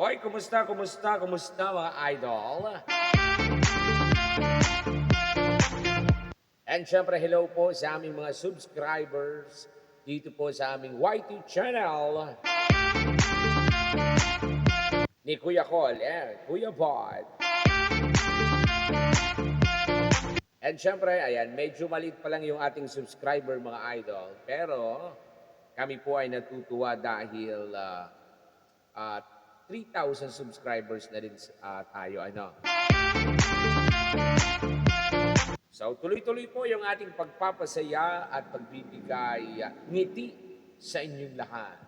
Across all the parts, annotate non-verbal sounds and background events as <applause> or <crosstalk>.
Hoy, kumusta, kumusta, kumusta mga idol? And syempre, hello po sa aming mga subscribers dito po sa aming YT channel ni Kuya Col and Kuya Bod. And syempre, ayan, medyo malit pa lang yung ating subscriber mga idol. Pero kami po ay natutuwa dahil ah, at 3,000 subscribers na rin ah, tayo. Ano? So, tuloy-tuloy po yung ating pagpapasaya at pagbibigay ngiti sa inyong lahat.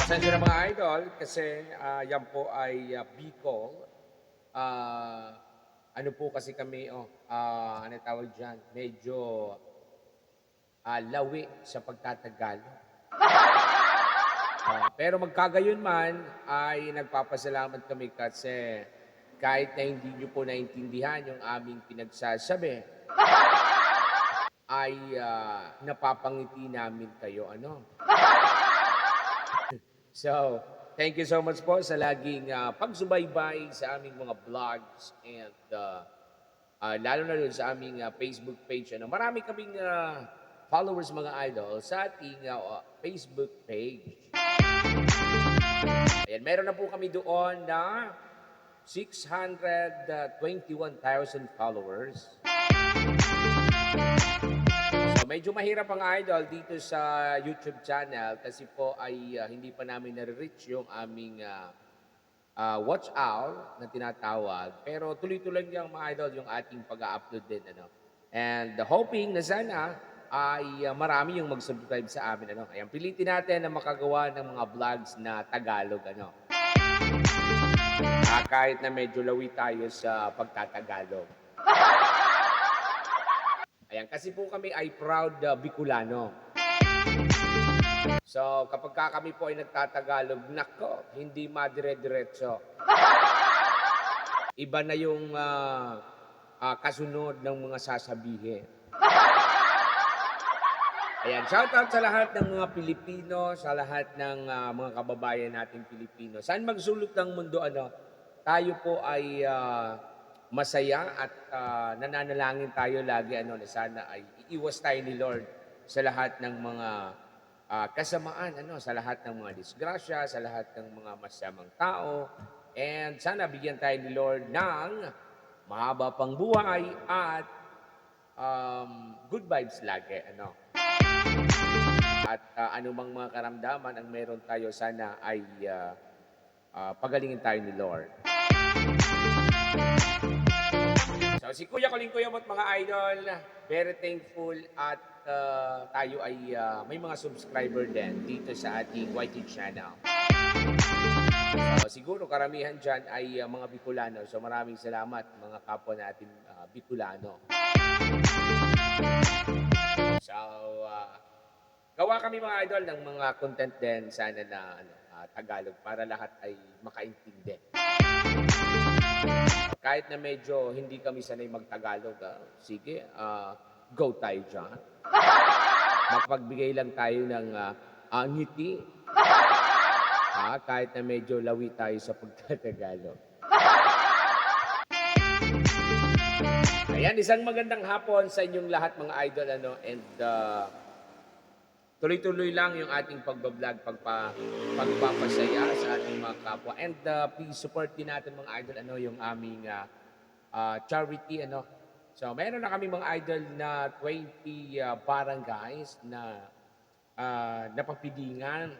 Pasensya na mga idol kasi ah, yan po ay uh, Bicol. Ah, ano po kasi kami, oh, ah, ano tawag dyan, medyo ah, lawi sa pagtatagalo. <laughs> Ah, pero magkagayon man ay nagpapasalamat kami kasi kahit na hindi nyo po naintindihan yung aming pinagsasabi, ay ah, napapangiti namin kayo. Ano? <laughs> so, thank you so much po sa laging ah, pagsubaybay sa aming mga vlogs and ah, ah, lalo na dun sa aming ah, Facebook page. Ano? Marami kaming ah, followers mga idol sa ating ah, Facebook page. Ayan, meron na po kami doon na 621,000 followers. So medyo mahirap ang idol dito sa YouTube channel kasi po ay ah, hindi pa namin nare-reach yung aming ah, ah, watch out na tinatawag. Pero tuloy-tuloy lang mga idol yung ating pag-upload din. Ano? And hoping na sana ay ah, marami yung mag-subscribe sa amin. Ano? Ayan, pilitin natin na makagawa ng mga vlogs na Tagalog. Ano? Ah, kahit na medyo lawi tayo sa pagtatagalog. Ayan, kasi po kami ay proud uh, Bicolano. So, kapag ka kami po ay nagtatagalog, nako, hindi madire-diretso. Iba na yung ah, ah, kasunod ng mga sasabihin. Ayan, shoutout sa lahat ng mga Pilipino, sa lahat ng ah, mga kababayan nating Pilipino. Saan magsulot ng mundo, ano, tayo po ay ah, masaya at ah, nananalangin tayo lagi, ano, na sana ay iiwas tayo ni Lord sa lahat ng mga ah, kasamaan, ano, sa lahat ng mga disgrasya, sa lahat ng mga masamang tao. And sana bigyan tayo ni Lord ng mahaba pang buhay at um, good vibes lagi, ano. At uh, anumang mga karamdaman ang meron tayo, sana ay ah, ah, pagalingin tayo ni Lord. So si Kuya Kuling Kuya at mga idol, very thankful at ah, tayo ay ah, may mga subscriber din dito sa ating YT channel. So, siguro karamihan dyan ay ah, mga Bicolano. So maraming salamat mga kapwa natin ah, Bicolano. So, ah, gawa kami mga idol ng mga content din sana na ano, ah, Tagalog para lahat ay makaintindi. Kahit na medyo hindi kami sanay magtagalog, ah, sige, ah, go tayo dyan. Magpagbigay lang tayo ng ah, ah, ngiti. Ah, kahit na medyo lawi tayo sa pagtatagalog. Ayan, isang magandang hapon sa inyong lahat mga idol ano and uh, tuloy-tuloy lang yung ating pagbablog, pagpa, pagpapasaya sa ating mga kapwa. And uh, please support din natin mga idol ano yung aming uh, uh, charity ano. So, meron na kami mga idol na 20 uh, barangays na uh, napapidingan.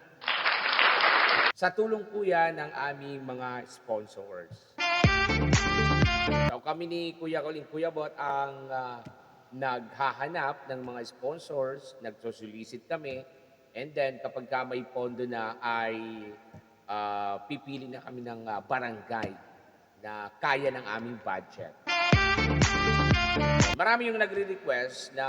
Sa tulong po ng aming mga sponsors. So kami ni Kuya Coling Kuya Bot ang ah, naghahanap ng mga sponsors, nagsosolicit kami, and then kapag ka may pondo na ay ah, pipili na kami ng ah, barangay na kaya ng aming budget. Marami yung nagre-request na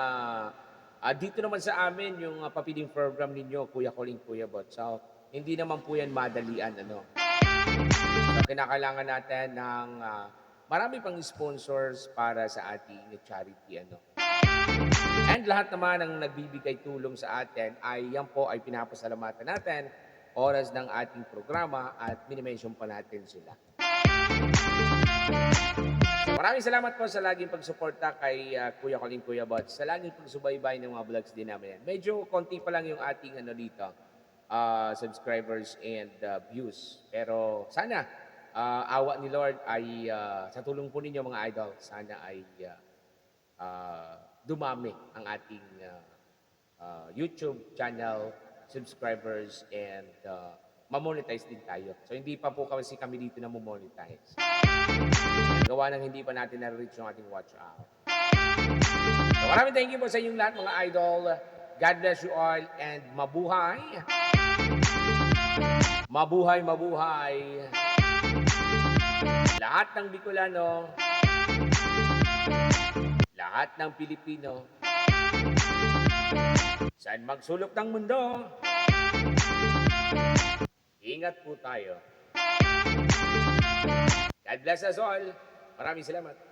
ah, dito naman sa amin yung uh, papiling program ninyo, Kuya Coling Kuya Bot. So, hindi naman po yan madalian. Ano? So, kinakailangan natin ng ah, marami pang sponsors para sa ating charity. Ano? And lahat naman ng nagbibigay tulong sa atin ay yan po ay pinapasalamatan natin oras ng ating programa at minimension pa natin sila. Maraming salamat po sa laging pagsuporta kay ah, Kuya Colin Kuya Bot. Sa laging pagsubaybay ng mga vlogs din namin yan. Medyo konti pa lang yung ating ano dito, ah, subscribers and ah, views. Pero sana ah, awa ni Lord ay ah, sa tulong po ninyo mga idol, sana ay ah, ah, dumami ang ating ah, ah, YouTube channel, subscribers, and uh, mamonetize din tayo. So, hindi pa po kasi kami dito na mamonetize. Gawa ng hindi pa natin na-reach yung ating watch hour. So, maraming thank you po sa inyong lahat mga idol. God bless you all and mabuhay. Mabuhay, mabuhay. Lahat ng Bicolano, lahat ng Pilipino, saan magsulok ng mundo, ingat po tayo. God bless us all. Maraming salamat.